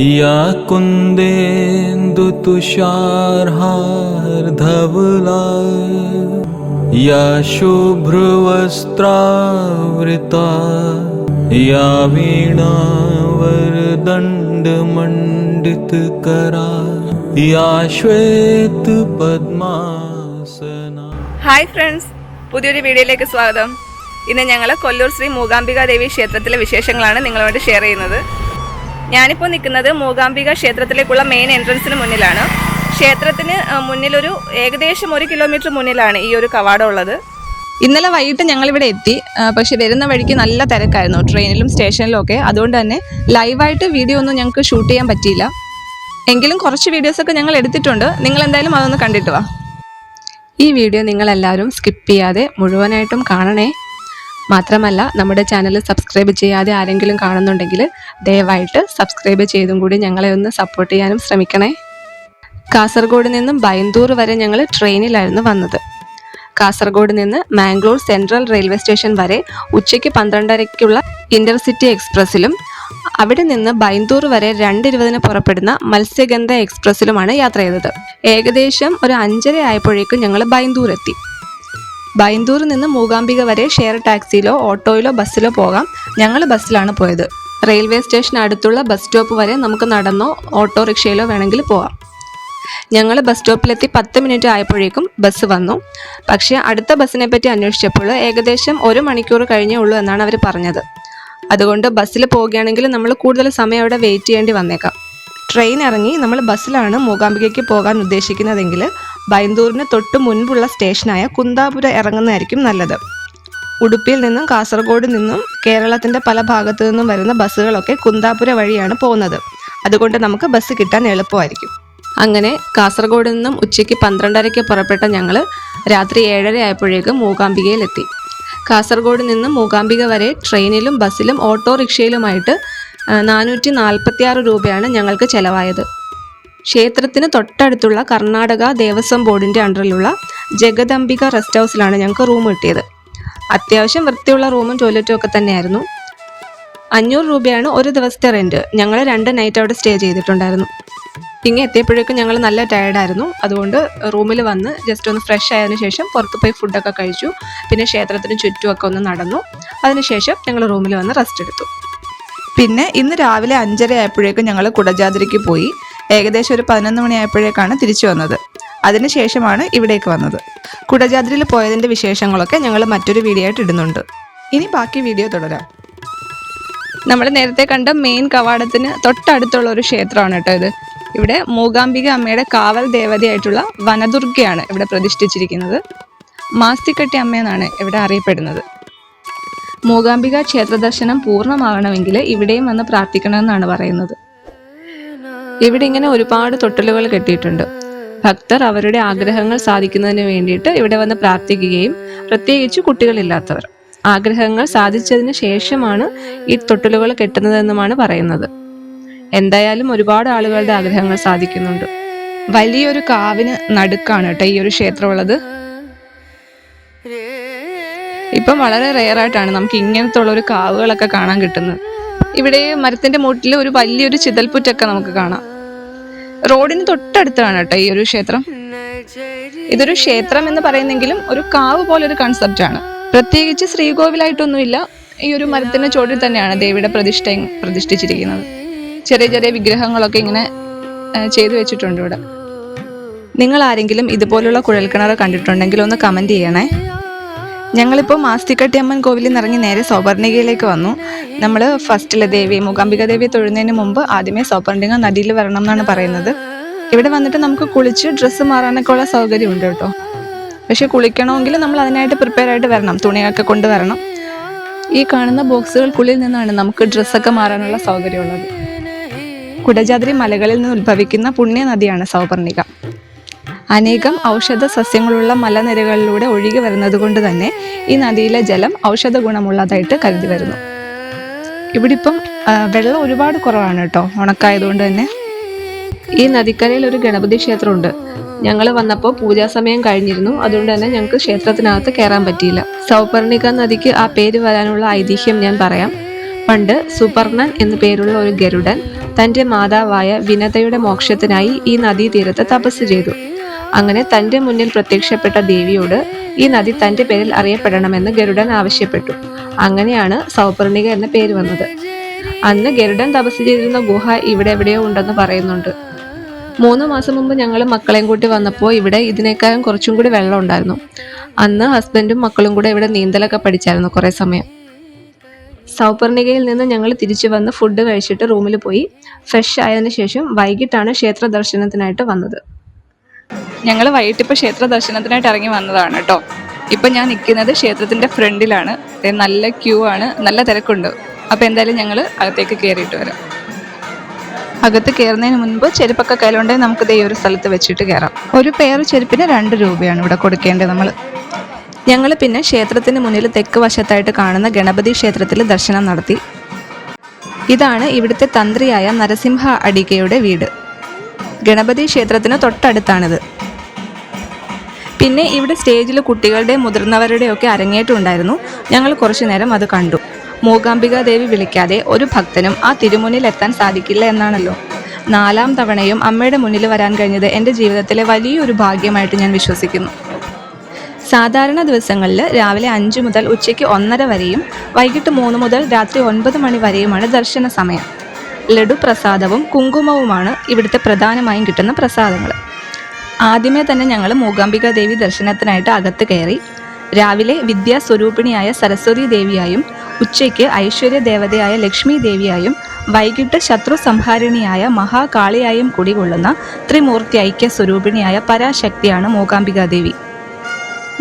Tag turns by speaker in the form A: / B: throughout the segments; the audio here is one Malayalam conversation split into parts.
A: या कुन्देन्दु तुषारहार धवला या शुभ्रवस्त्रावृता या वीणावरदण्डमण्डितकरा या श्वेतपद्मासना
B: ഹായ് ഫ്രണ്ട്സ് പുതിയൊരു വീഡിയോയിലേക്ക് സ്വാഗതം ഇന്ന് ഞങ്ങൾ കൊല്ലൂർ ശ്രീ മൂകാംബിക ദേവി ക്ഷേത്രത്തിലെ വിശേഷങ്ങളാണ് നിങ്ങളുമായിട്ട് ഷെയർ ചെയ്യുന്നത് ഞാനിപ്പോൾ നിൽക്കുന്നത് മൂകാംബിക ക്ഷേത്രത്തിലേക്കുള്ള മെയിൻ എൻട്രൻസിന് മുന്നിലാണ്. ക്ഷേത്രത്തിന് മുന്നിലൊരു ഏകദേശം ഒരു കിലോമീറ്റർ മുന്നിലാണ് ഈ ഒരു കവാടം ഉള്ളത്. ഇന്നലെ വൈകിട്ട് ഞങ്ങളിവിടെ എത്തി. പക്ഷെ വരുന്ന വഴിക്ക് നല്ല തിരക്കായിരുന്നു. ട്രെയിനിലും സ്റ്റേഷനിലും ഒക്കെ. അതുകൊണ്ട് തന്നെ ലൈവായിട്ട് വീഡിയോ ഒന്നും ഞങ്ങൾക്ക് ഷൂട്ട് ചെയ്യാൻ പറ്റിയില്ല. എങ്കിലും കുറച്ച് വീഡിയോസൊക്കെ ഞങ്ങൾ എടുത്തിട്ടുണ്ട്. നിങ്ങൾ എന്തായാലും അതൊന്ന് കണ്ടിട്ട് വാ. ഈ വീഡിയോ നിങ്ങളെല്ലാവരും സ്കിപ്പ് ചെയ്യാതെ മുഴുവനായിട്ടും കാണണേ. മാത്രമല്ല നമ്മുടെ ചാനൽ സബ്സ്ക്രൈബ് ചെയ്യാതെ ആരെങ്കിലും കാണുന്നുണ്ടെങ്കിൽ ദയവായിട്ട് സബ്സ്ക്രൈബ് ചെയ്തും കൂടി ഞങ്ങളെ ഒന്ന് സപ്പോർട്ട് ചെയ്യാനും ശ്രമിക്കണേ. കാസർഗോഡ് നിന്നും ബൈന്ദൂർ വരെ ഞങ്ങൾ ട്രെയിനിലായിരുന്നു വന്നത്. കാസർഗോഡ് നിന്ന് മാംഗ്ലൂർ സെൻട്രൽ റെയിൽവേ സ്റ്റേഷൻ വരെ ഉച്ചയ്ക്ക് പന്ത്രണ്ടരയ്ക്കുള്ള ഇന്റർസിറ്റി എക്സ്പ്രസ്സിലും അവിടെ നിന്ന് ബൈന്ദൂർ വരെ രണ്ടിരുപതിന് പുറപ്പെടുന്ന മത്സ്യഗന്ധ എക്സ്പ്രസ്സിലുമാണ് യാത്ര ചെയ്തത്. ഏകദേശം ഒരു അഞ്ചര ആയപ്പോഴേക്കും ഞങ്ങൾ ബൈന്ദൂർ എത്തി. ബൈന്ദൂരിൽ നിന്ന് മൂകാംബിക വരെ ഷെയർ ടാക്സിയിലോ ഓട്ടോയിലോ ബസ്സിലോ പോകാം. ഞങ്ങൾ ബസ്സിലാണ് പോയത്. റെയിൽവേ സ്റ്റേഷൻ അടുത്തുള്ള ബസ് സ്റ്റോപ്പ് വരെ നമുക്ക് നടന്നോ ഓട്ടോറിക്ഷയിലോ വേണമെങ്കിൽ പോവാം. ഞങ്ങൾ ബസ് സ്റ്റോപ്പിലെത്തി പത്ത് മിനിറ്റ് ആയപ്പോഴേക്കും ബസ് വന്നു. പക്ഷേ അടുത്ത ബസ്സിനെ പറ്റി അന്വേഷിച്ചപ്പോൾ ഏകദേശം ഒരു മണിക്കൂർ കഴിഞ്ഞേ ഉള്ളൂ എന്നാണ് അവർ പറഞ്ഞത്. അതുകൊണ്ട് ബസ്സിൽ പോവുകയാണെങ്കിൽ നമ്മൾ കൂടുതൽ സമയം അവിടെ വെയിറ്റ് ചെയ്യേണ്ടി വന്നേക്കാം. ട്രെയിൻ ഇറങ്ങി നമ്മൾ ബസ്സിലാണ് മൂകാംബികയ്ക്ക് പോകാൻ ഉദ്ദേശിക്കുന്നതെങ്കിൽ ബൈന്ദൂരിന് തൊട്ട് മുൻപുള്ള സ്റ്റേഷനായ കുന്താപുര ഇറങ്ങുന്നതായിരിക്കും നല്ലത്. ഉടുപ്പിയിൽ നിന്നും കാസർഗോഡ് നിന്നും കേരളത്തിന്റെ പല ഭാഗത്തു നിന്നും വരുന്ന ബസ്സുകളൊക്കെ കുന്താപുര വഴിയാണ് പോകുന്നത്. അതുകൊണ്ട് നമുക്ക് ബസ് കിട്ടാൻ എളുപ്പമായിരിക്കും. അങ്ങനെ കാസർഗോഡ് നിന്നും ഉച്ചയ്ക്ക് പന്ത്രണ്ടരയ്ക്ക് പുറപ്പെട്ട ഞങ്ങൾ രാത്രി ഏഴര ആയപ്പോഴേക്കും മൂകാംബികയിലെത്തി. കാസർഗോഡ് നിന്നും മൂകാംബിക വരെ ട്രെയിനിലും ബസ്സിലും ഓട്ടോറിക്ഷയിലുമായിട്ട് നാനൂറ്റി നാൽപ്പത്തിയാറ് രൂപയാണ് ഞങ്ങൾക്ക് ചെലവായത്. ക്ഷേത്രത്തിന് തൊട്ടടുത്തുള്ള കർണാടക ദേവസ്വം ബോർഡിന്റെ അണ്ടറിലുള്ള ജഗദംബിക റെസ്റ്റ് ഹൗസിലാണ് ഞങ്ങൾക്ക് റൂം കിട്ടിയത്. അത്യാവശ്യം വൃത്തിയുള്ള റൂമും ടോയ്ലറ്റും ഒക്കെ തന്നെയായിരുന്നു. അഞ്ഞൂറ് രൂപയാണ് ഒരു ദിവസത്തെ റെന്റ് ഞങ്ങൾ രണ്ട് നൈറ്റ് അവിടെ സ്റ്റേ ചെയ്തിട്ടുണ്ടായിരുന്നു. ഇങ്ങനെ എത്തിയപ്പോഴേക്കും ഞങ്ങൾ നല്ല ടയർഡായിരുന്നു അതുകൊണ്ട് റൂമിൽ വന്ന് ജസ്റ്റ് ഒന്ന് ഫ്രഷ് ആയതിനു ശേഷം പുറത്ത് പോയി ഫുഡൊക്കെ കഴിച്ചു. പിന്നെ ക്ഷേത്രത്തിന് ചുറ്റുമൊക്കെ ഒന്ന് നടന്നു. അതിനുശേഷം ഞങ്ങൾ റൂമിൽ വന്ന് റെസ്റ്റ് എടുത്തു.
C: പിന്നെ ഇന്ന് രാവിലെ അഞ്ചര ആയപ്പോഴേക്കും ഞങ്ങൾ കുടജാദ്രിക്ക് പോയി. ഏകദേശം ഒരു പതിനൊന്ന് മണിയായപ്പോഴേക്കാണ് തിരിച്ചു വന്നത്. അതിനുശേഷമാണ് ഇവിടേക്ക് വന്നത്. കുടജാദ്രിയിൽ പോയതിന്റെ വിശേഷങ്ങളൊക്കെ ഞങ്ങൾ മറ്റൊരു വീഡിയോ ആയിട്ട് ഇടുന്നുണ്ട്. ഇനി ബാക്കി വീഡിയോ തുടരാം.
B: നമ്മൾ നേരത്തെ കണ്ട മെയിൻ കവാടത്തിന് തൊട്ടടുത്തുള്ള ഒരു ക്ഷേത്രമാണ് കേട്ടോ ഇത്. ഇവിടെ മൂകാംബിക അമ്മയുടെ കാവൽ ദേവതയായിട്ടുള്ള വനദുർഗയാണ് ഇവിടെ പ്രതിഷ്ഠിച്ചിരിക്കുന്നത്. മാസ്തിക്കട്ടി അമ്മയെന്നാണ് ഇവിടെ അറിയപ്പെടുന്നത്. മൂകാംബിക ക്ഷേത്ര ദർശനം പൂർണമാകണമെങ്കിൽ ഇവിടെയും വന്ന് പ്രാർത്ഥിക്കണമെന്നാണ് പറയുന്നത്. ഇവിടെ ഇങ്ങനെ ഒരുപാട് തൊട്ടലുകൾ കെട്ടിയിട്ടുണ്ട്. ഭക്തർ അവരുടെ ആഗ്രഹങ്ങൾ സാധിക്കുന്നതിന് വേണ്ടിയിട്ട് ഇവിടെ വന്ന് പ്രാർത്ഥിക്കുകയും പ്രത്യേകിച്ച് കുട്ടികളില്ലാത്തവർ. ആഗ്രഹങ്ങൾ സാധിച്ചതിന് ശേഷമാണ് ഈ തൊട്ടിലുകൾ കെട്ടുന്നതെന്നുമാണ് പറയുന്നത്. എന്തായാലും ഒരുപാട് ആളുകളുടെ ആഗ്രഹങ്ങൾ സാധിക്കുന്നുണ്ട്. വലിയൊരു കാവിന് നടുക്കാണ് കേട്ടോ ഈ ഒരു ക്ഷേത്രമുള്ളത്. ഇപ്പം വളരെ റെയർ ആയിട്ടാണ് നമുക്ക് ഇങ്ങനത്തെ ഉള്ള ഒരു കാവുകളൊക്കെ കാണാൻ കിട്ടുന്നത്. ഇവിടെ മരത്തിന്റെ മൂട്ടിൽ ഒരു വലിയൊരു ചിതൽപ്പുറ്റൊക്കെ നമുക്ക് കാണാം. റോഡിന് തൊട്ടടുത്താണ് കേട്ടോ ഈ ഒരു ക്ഷേത്രം. ഇതൊരു ക്ഷേത്രം എന്ന് പറയുന്നെങ്കിലും ഒരു കാവ് പോലെ ഒരു കൺസെപ്റ്റ് ആണ്. പ്രത്യേകിച്ച് ശ്രീകോവിലായിട്ടൊന്നുമില്ല. ഈ ഒരു മരത്തിന്റെ ചോട്ടിൽ തന്നെയാണ് ദേവിയുടെ പ്രതിഷ്ഠ പ്രതിഷ്ഠിച്ചിരിക്കുന്നത്. ചെറിയ ചെറിയ വിഗ്രഹങ്ങളൊക്കെ ഇങ്ങനെ ചെയ്തു വെച്ചിട്ടുണ്ട് ഇവിടെ. നിങ്ങൾ ആരെങ്കിലും ഇതുപോലുള്ള കുഴൽക്കിണർ കണ്ടിട്ടുണ്ടെങ്കിൽ ഒന്ന് കമന്റ് ചെയ്യണേ. ഞങ്ങളിപ്പോൾ മാസ്തിക്കട്ടിയമ്മൻ കോവിലിൽ നിന്ന് ഇറങ്ങി നേരെ സൗപർണികയിലേക്ക് വന്നു. നമ്മൾ ഫസ്റ്റിലെ ദേവി മൂകാംബിക ദേവി തൊഴുന്നതിന് മുമ്പ് ആദ്യമേ സൗപർണിക നദിയിൽ വരണം എന്നാണ് പറയുന്നത്. ഇവിടെ വന്നിട്ട് നമുക്ക് കുളിച്ച് ഡ്രസ്സ് മാറാനൊക്കെ ഉള്ള സൗകര്യമുണ്ട് കേട്ടോ. പക്ഷെ കുളിക്കണമെങ്കിൽ നമ്മൾ അതിനായിട്ട് പ്രിപ്പയർ ആയിട്ട് വരണം തുണിയൊക്കെ കൊണ്ടുവരണം ഈ കാണുന്ന ബോക്സുകൾക്കുള്ളിൽ നിന്നാണ് നമുക്ക് ഡ്രസ്സൊക്കെ മാറാനുള്ള സൗകര്യമുള്ളത്. കുടജാദ്രി മലകളിൽ നിന്ന് ഉത്ഭവിക്കുന്ന പുണ്യ നദിയാണ് സൗപർണിക. അനേകം ഔഷധ സസ്യങ്ങളുള്ള മലനിരകളിലൂടെ ഒഴുകി വരുന്നത് കൊണ്ട് തന്നെ ഈ നദിയിലെ ജലം ഔഷധ ഗുണമുള്ളതായിട്ട് കരുതി വരുന്നു. ഇവിടെ ഇപ്പം വെള്ളം ഒരുപാട് കുറവാണ് കേട്ടോ ഉണക്കായതുകൊണ്ട് തന്നെ. ഈ നദിക്കരയിൽ ഒരു ഗണപതി ക്ഷേത്രമുണ്ട്. ഞങ്ങൾ വന്നപ്പോൾ പൂജാസമയം കഴിഞ്ഞിരുന്നു. അതുകൊണ്ട് തന്നെ ഞങ്ങൾക്ക് ക്ഷേത്രത്തിനകത്ത് കയറാൻ പറ്റിയില്ല. സൗപർണിക നദിക്ക് ആ പേര് വരാനുള്ള ഐതിഹ്യം ഞാൻ പറയാം. പണ്ട് സുപർണൻ എന്നു പേരുള്ള ഒരു ഗരുഡൻ തന്റെ മാതാവായ വിനതയുടെ മോക്ഷത്തിനായി ഈ നദീതീരത്ത് തപസ് ചെയ്തു. അങ്ങനെ തന്റെ മുന്നിൽ പ്രത്യക്ഷപ്പെട്ട ദേവിയോട് ഈ നദി തന്റെ പേരിൽ അറിയപ്പെടണമെന്ന് ഗരുഡൻ ആവശ്യപ്പെട്ടു. അങ്ങനെയാണ് സൗപർണിക എന്ന പേര് വന്നത്. അന്ന് ഗരുഡൻ തപസ് ചെയ്തിരുന്ന ഗുഹ ഇവിടെ എവിടെയോ ഉണ്ടെന്ന് പറയുന്നുണ്ട്. മൂന്ന് മാസം മുമ്പ് ഞങ്ങൾ മക്കളെയും കൂട്ടി വന്നപ്പോൾ ഇവിടെ ഇതിനേക്കാളും കുറച്ചും കൂടി വെള്ളം ഉണ്ടായിരുന്നു. അന്ന് ഹസ്ബൻഡും മക്കളും കൂടെ ഇവിടെ നീന്തലൊക്കെ പഠിച്ചായിരുന്നു കുറേ സമയം. സൗപർണികയിൽ നിന്ന് ഞങ്ങൾ തിരിച്ചു വന്ന് ഫുഡ് കഴിച്ചിട്ട് റൂമിൽ പോയി. ഫ്രഷ് ആയതിനു ശേഷം വൈകിട്ടാണ് ക്ഷേത്ര ദർശനത്തിനായിട്ട് വന്നത്.
D: ഞങ്ങൾ വൈകിട്ട് ഇപ്പോൾ ക്ഷേത്ര ദർശനത്തിനായിട്ട് ഇറങ്ങി വന്നതാണ് കേട്ടോ ഇപ്പം ഞാൻ നിൽക്കുന്നത് ക്ഷേത്രത്തിന്റെ ഫ്രണ്ടിലാണ്. നല്ല ക്യൂ ആണ്. നല്ല തിരക്കുണ്ട്. അപ്പോൾ എന്തായാലും ഞങ്ങൾ അകത്തേക്ക് കയറിയിട്ട് വരാം.
C: അകത്ത് കയറുന്നതിന് മുൻപ് ചെരുപ്പൊക്കെ കയ്യിലുണ്ടെങ്കിൽ നമുക്ക് ദൈവ ഒരു സ്ഥലത്ത് വെച്ചിട്ട് കയറാം ഒരു പേർ ചെരുപ്പിന് രണ്ട് രൂപയാണ് ഇവിടെ കൊടുക്കേണ്ടത് നമ്മൾ
B: ഞങ്ങൾ പിന്നെ ക്ഷേത്രത്തിന് മുന്നിൽ തെക്ക് വശത്തായിട്ട് കാണുന്ന ഗണപതി ക്ഷേത്രത്തിൽ ദർശനം നടത്തി. ഇതാണ് ഇവിടുത്തെ തന്ത്രിയായ നരസിംഹ അടികയുടെ വീട്. ഗണപതി ക്ഷേത്രത്തിന് തൊട്ടടുത്താണിത്. പിന്നെ ഇവിടെ സ്റ്റേജിൽ കുട്ടികളുടെ മുതിർന്നവരുടെയും ഒക്കെ അരങ്ങേറ്റമുണ്ടായിരുന്നു. ഞങ്ങൾ കുറച്ചു നേരം അത് കണ്ടു. മൂകാംബിക ദേവി വിളിക്കാതെ ഒരു ഭക്തനും ആ തിരുമുന്നിൽ എത്താൻ സാധിക്കില്ല എന്നാണല്ലോ. നാലാം തവണയും അമ്മയുടെ മുന്നിൽ വരാൻ കഴിഞ്ഞത് എന്റെ ജീവിതത്തിലെ വലിയൊരു ഭാഗ്യമായിട്ട് ഞാൻ വിശ്വസിക്കുന്നു. സാധാരണ ദിവസങ്ങളിൽ രാവിലെ അഞ്ച് മുതൽ ഉച്ചയ്ക്ക് ഒന്നര വരെയും വൈകിട്ട് മൂന്ന് മുതൽ രാത്രി ഒൻപത് മണി വരെയുമാണ് ദർശന സമയം. ലഡു പ്രസാദവും കുങ്കുമവുമാണ് ഇവിടുത്തെ പ്രധാനമായും കിട്ടുന്ന പ്രസാദങ്ങൾ. ആദ്യമേ തന്നെ ഞങ്ങൾ മൂകാംബിക ദേവി ദർശനത്തിനായിട്ട് അകത്ത് കയറി. രാവിലെ വിദ്യാസ്വരൂപിണിയായ സരസ്വതി ദേവിയായും ഉച്ചയ്ക്ക് ഐശ്വര്യ ദേവതയായ ലക്ഷ്മി ദേവിയായും വൈകിട്ട് ശത്രു സംഹാരിണിയായ മഹാകാളിയായും കുടികൊള്ളുന്ന ത്രിമൂർത്തി ഐക്യ സ്വരൂപിണിയായ പരാശക്തിയാണ് മൂകാംബികാദേവി.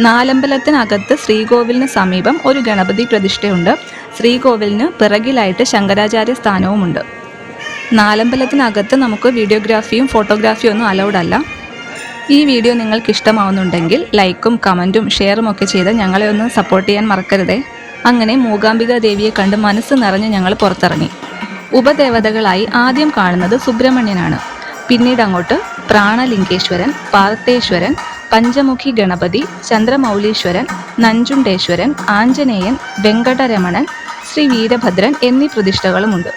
B: നാലമ്പലത്തിനകത്ത് ശ്രീകോവിലിന് സമീപം ഒരു ഗണപതി പ്രതിഷ്ഠയുണ്ട്. ശ്രീകോവിലിന് പിറകിലായിട്ട് ശങ്കരാചാര്യ സ്ഥാനവുമുണ്ട്. നാലമ്പലത്തിനകത്ത് നമുക്ക് വീഡിയോഗ്രാഫിയും ഫോട്ടോഗ്രാഫിയും ഒന്നും അലൗഡ് അല്ല. ഈ വീഡിയോ നിങ്ങൾക്ക് ഇഷ്ടമാവുന്നുണ്ടെങ്കിൽ ലൈക്കും കമന്റും ഷെയറും ഒക്കെ ചെയ്ത് ഞങ്ങളെ ഒന്ന് സപ്പോർട്ട് ചെയ്യാൻ മറക്കരുതേ. അങ്ങനെ മൂകാംബിക ദേവിയെ കണ്ട് മനസ്സ് നിറഞ്ഞ് ഞങ്ങൾ പുറത്തിറങ്ങി. ഉപദേവതകളായി ആദ്യം കാണുന്നത് സുബ്രഹ്മണ്യനാണ്. പിന്നീട് അങ്ങോട്ട് പ്രാണലിംഗേശ്വരൻ പാർത്തേശ്വരൻ പഞ്ചമുഖി ഗണപതി ചന്ദ്രമൗലീശ്വരൻ നഞ്ചുണ്ടേശ്വരൻ ആഞ്ജനേയൻ വെങ്കടരമണൻ ശ്രീ വീരഭദ്രൻ എന്നീ പ്രതിഷ്ഠകളുമുണ്ട്.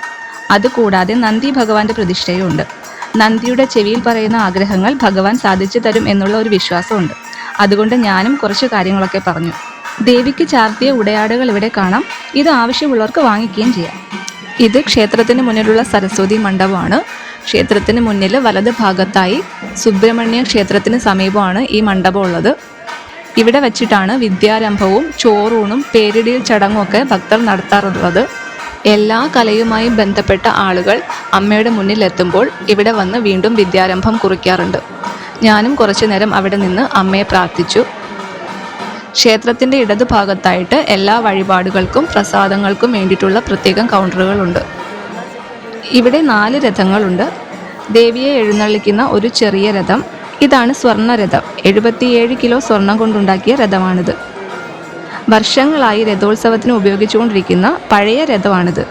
B: അതുകൂടാതെ നന്ദി ഭഗവാന്റെ പ്രതിഷ്ഠയും ഉണ്ട് നന്ദിയുടെ ചെവിയിൽ പറയുന്ന ആഗ്രഹങ്ങൾ ഭഗവാൻ സാധിച്ചു തരും എന്നുള്ള ഒരു വിശ്വാസമുണ്ട്. അതുകൊണ്ട് ഞാനും കുറച്ച് കാര്യങ്ങളൊക്കെ പറഞ്ഞു. ദേവിക്ക് ചാർത്തിയ ഉടയാടുകൾ ഇവിടെ കാണാം. ഇത് ആവശ്യമുള്ളവർക്ക് വാങ്ങിക്കുകയും ചെയ്യാം. ഇത് ക്ഷേത്രത്തിന് മുന്നിലുള്ള സരസ്വതി മണ്ഡപമാണ്. ക്ഷേത്രത്തിന് മുന്നിൽ വലത് ഭാഗത്തായി സുബ്രഹ്മണ്യ ക്ഷേത്രത്തിന് സമീപമാണ് ഈ മണ്ഡപം ഉള്ളത് ഇവിടെ വച്ചിട്ടാണ് വിദ്യാരംഭവും ചോറൂണും പേരിടിയിൽ ചടങ്ങും ഒക്കെ ഭക്തർ നടത്താറുള്ളത്. എല്ലാ കലയുമായി ബന്ധപ്പെട്ട ആളുകൾ അമ്മയുടെ മുന്നിൽ എത്തുമ്പോൾ ഇവിടെ വന്ന് വീണ്ടും വിദ്യാരംഭം കുറിക്കാറുണ്ട്. ഞാനും കുറച്ചു നേരം അവിടെ നിന്ന് അമ്മയെ പ്രാർത്ഥിച്ചു. ക്ഷേത്രത്തിന്റെ ഇടതുഭാഗത്തായിട്ട് എല്ലാ വഴിപാടുകൾക്കും പ്രസാദങ്ങൾക്കും വേണ്ടിയിട്ടുള്ള പ്രത്യേകം കൗണ്ടറുകളുണ്ട്. ഇവിടെ നാല് രഥങ്ങളുണ്ട്. ദേവിയെ എഴുന്നള്ളിക്കുന്ന ഒരു ചെറിയ രഥം. ഇതാണ് സ്വർണരഥം. എഴുപത്തിയേഴ് കിലോ സ്വർണം കൊണ്ടുണ്ടാക്കിയ രഥമാണിത്. വർഷങ്ങളായി രഥോത്സവത്തിന് ഉപയോഗിച്ചുകൊണ്ടിരിക്കുന്ന പഴയ രഥമാണിത്.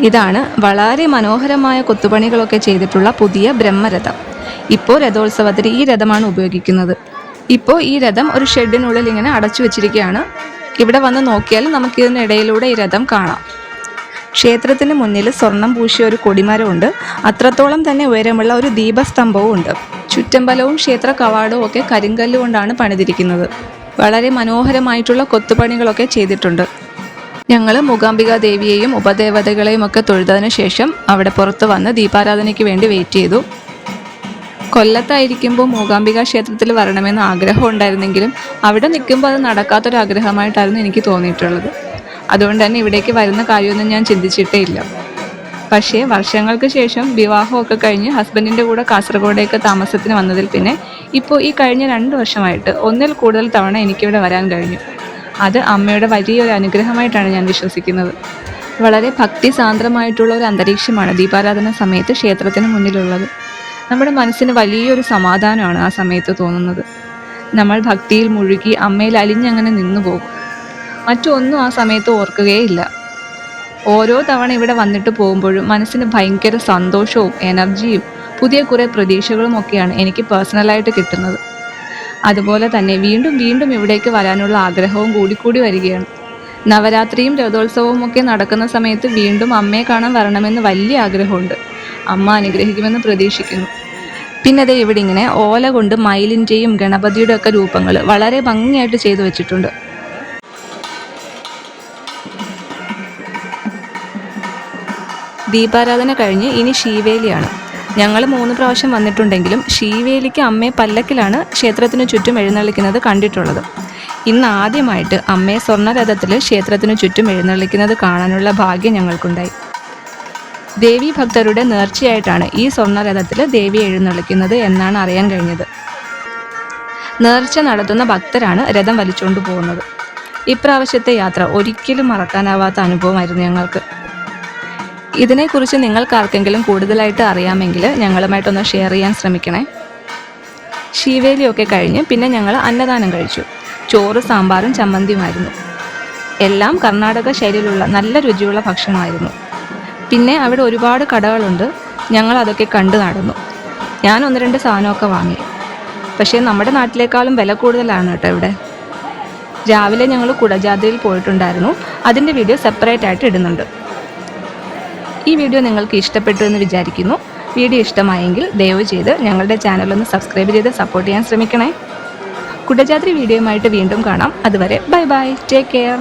B: ഇതാണ് വളരെ മനോഹരമായ കൊത്തുപണികളൊക്കെ ചെയ്തിട്ടുള്ള പുതിയ ബ്രഹ്മരഥം. ഇപ്പോൾ രഥോത്സവത്തിന് ഈ രഥമാണ് ഉപയോഗിക്കുന്നത്. ഇപ്പോൾ ഈ രഥം ഒരു ഷെഡിനുള്ളിൽ ഇങ്ങനെ അടച്ചു വെച്ചിരിക്കുകയാണ്. ഇവിടെ വന്ന് നോക്കിയാൽ നമുക്ക് ഇതിനിടയിലൂടെ ഈ രഥം കാണാം. ക്ഷേത്രത്തിന് മുന്നിൽ സ്വർണം പൂശിയ ഒരു കൊടിമരമുണ്ട്. അത്രത്തോളം തന്നെ ഉയരമുള്ള ഒരു ദീപസ്തംഭവും ഉണ്ട് ചുറ്റമ്പലവും ക്ഷേത്ര കവാടവും ഒക്കെ കരിങ്കല്ലുകൊണ്ടാണ് പണിതിരിക്കുന്നത്. വളരെ മനോഹരമായിട്ടുള്ള കൊത്തുപണികളൊക്കെ ചെയ്തിട്ടുണ്ട്. ഞങ്ങൾ മൂകാംബിക ദേവിയെയും ഉപദേവതകളെയും ഒക്കെ തൊഴുതതിനു ശേഷം അവിടെ പുറത്ത് വന്ന് ദീപാരാധനയ്ക്ക് വേണ്ടി വെയിറ്റ് ചെയ്തു. കൊല്ലത്തായിരിക്കുമ്പോൾ മൂകാംബിക ക്ഷേത്രത്തിൽ വരണമെന്ന് ആഗ്രഹം ഉണ്ടായിരുന്നെങ്കിലും അവിടെ നിൽക്കുമ്പോൾ അത് നടക്കാത്തൊരു ആഗ്രഹമായിട്ടായിരുന്നു എനിക്ക് തോന്നിയിട്ടുള്ളത്. അതുകൊണ്ട് തന്നെ ഇവിടേക്ക് വരുന്ന കാര്യമൊന്നും ഞാൻ ചിന്തിച്ചിട്ടേ ഇല്ല. പക്ഷേ വർഷങ്ങൾക്ക് ശേഷം വിവാഹമൊക്കെ കഴിഞ്ഞ് ഹസ്ബൻഡിന്റെ കൂടെ കാസർഗോഡേക്ക് താമസത്തിന് വന്നതിൽ പിന്നെ ഇപ്പോൾ ഈ കഴിഞ്ഞ രണ്ട് വർഷമായിട്ട് ഒന്നിൽ കൂടുതൽ തവണ എനിക്കിവിടെ വരാൻ കഴിഞ്ഞു. അത് അമ്മയുടെ വലിയൊരു അനുഗ്രഹമായിട്ടാണ് ഞാൻ വിശ്വസിക്കുന്നത്. വളരെ ഭക്തി സാന്ദ്രമായിട്ടുള്ള ഒരു അന്തരീക്ഷമാണ് ദീപാരാധന സമയത്ത് ക്ഷേത്രത്തിന് മുന്നിലുള്ളത്. നമ്മുടെ മനസ്സിന് വലിയൊരു സമാധാനമാണ് ആ സമയത്ത് തോന്നുന്നത്. നമ്മൾ ഭക്തിയിൽ മുഴുകി അമ്മയിൽ അലിഞ്ഞങ്ങനെ നിന്നു പോകും മറ്റൊന്നും ആ സമയത്ത് ഓർക്കുകയില്ല. ഓരോ തവണ ഇവിടെ വന്നിട്ട് പോകുമ്പോഴും മനസ്സിന് ഭയങ്കര സന്തോഷവും എനർജിയും പുതിയ കുറേ പ്രതീക്ഷകളും ഒക്കെയാണ് എനിക്ക് പേഴ്സണലായിട്ട് കിട്ടുന്നത്. അതുപോലെ തന്നെ വീണ്ടും വീണ്ടും ഇവിടേക്ക് വരാനുള്ള ആഗ്രഹവും കൂടിക്കൂടി വരികയാണ്. നവരാത്രിയും രഥോത്സവവും ഒക്കെ നടക്കുന്ന സമയത്ത് വീണ്ടും അമ്മയെ കാണാൻ വരണമെന്ന് വലിയ ആഗ്രഹമുണ്ട്. അമ്മ അനുഗ്രഹിക്കുമെന്ന് പ്രതീക്ഷിക്കുന്നു. പിന്നെ അതേ ഇവിടെ ഇങ്ങനെ ഓല കൊണ്ട് മയിലിന്റെയും ഗണപതിയുടെ ഒക്കെ രൂപങ്ങൾ വളരെ ഭംഗിയായിട്ട് ചെയ്തു വെച്ചിട്ടുണ്ട്. ദീപാരാധന കഴിഞ്ഞ് ഇനി ശീവേലിയാണ്. ഞങ്ങൾ മൂന്ന് പ്രാവശ്യം വന്നിട്ടുണ്ടെങ്കിലും ശീവേലിക്ക് അമ്മയെ പല്ലക്കിലാണ് ക്ഷേത്രത്തിനു ചുറ്റും എഴുന്നള്ളിക്കുന്നത് കണ്ടിട്ടുള്ളത്. ഇന്ന് ആദ്യമായിട്ട് അമ്മയെ സ്വർണരഥത്തിൽ ക്ഷേത്രത്തിനു ചുറ്റും എഴുന്നള്ളിക്കുന്നത് കാണാനുള്ള ഭാഗ്യം ഞങ്ങൾക്കുണ്ടായി. ദേവി ഭക്തരുടെ നേർച്ചയായിട്ടാണ് ഈ സ്വർണരഥത്തിൽ ദേവി എഴുന്നള്ളിക്കുന്നത് എന്നാണ് അറിയാൻ കഴിഞ്ഞത്. നേർച്ച നടത്തുന്ന ഭക്തരാണ് രഥം വലിച്ചുകൊണ്ട് പോകുന്നത്. ഇപ്രാവശ്യത്തെ യാത്ര ഒരിക്കലും മറക്കാനാവാത്ത അനുഭവമായിരുന്നു ഞങ്ങൾക്ക്. ഇതിനെക്കുറിച്ച് നിങ്ങൾക്ക് ആർക്കെങ്കിലും കൂടുതലായിട്ട് അറിയാമെങ്കിൽ ഞങ്ങളുമായിട്ടൊന്ന് ഷെയർ ചെയ്യാൻ ശ്രമിക്കണേ. ശീവേലിയൊക്കെ കഴിഞ്ഞ് പിന്നെ ഞങ്ങൾ അന്നദാനം കഴിച്ചു. ചോറ് സാമ്പാറും ചമ്മന്തിയുമായിരുന്നു. എല്ലാം കർണാടക ശൈലിയിലുള്ള നല്ല രുചിയുള്ള ഭക്ഷണമായിരുന്നു. പിന്നെ അവിടെ ഒരുപാട് കടകളുണ്ട്. ഞങ്ങൾ അതൊക്കെ കണ്ടു നടന്നു. ഞാൻ ഒന്ന് രണ്ട് സാധനമൊക്കെ വാങ്ങി. പക്ഷേ നമ്മുടെ നാട്ടിലേക്കാളും വില കൂടുതലാണ് കേട്ടോ ഇവിടെ. രാവിലെ ഞങ്ങൾ കുടജാതയിൽ പോയിട്ടുണ്ടായിരുന്നു. അതിന്റെ വീഡിയോ സെപ്പറേറ്റ് ആയിട്ട് ഇടുന്നുണ്ട്. ഈ വീഡിയോ നിങ്ങൾക്ക് ഇഷ്ടപ്പെട്ടു എന്ന് വിചാരിക്കുന്നു. വീഡിയോ ഇഷ്ടമായെങ്കിൽ ദയവ് ചെയ്ത് ഞങ്ങളുടെ ചാനലൊന്ന് സബ്സ്ക്രൈബ് ചെയ്ത് സപ്പോർട്ട് ചെയ്യാൻ ശ്രമിക്കണേ. കുടജാദ്രി വീഡിയോയുമായിട്ട് വീണ്ടും കാണാം. അതുവരെ ബൈ ബൈ ടേക്ക് കെയർ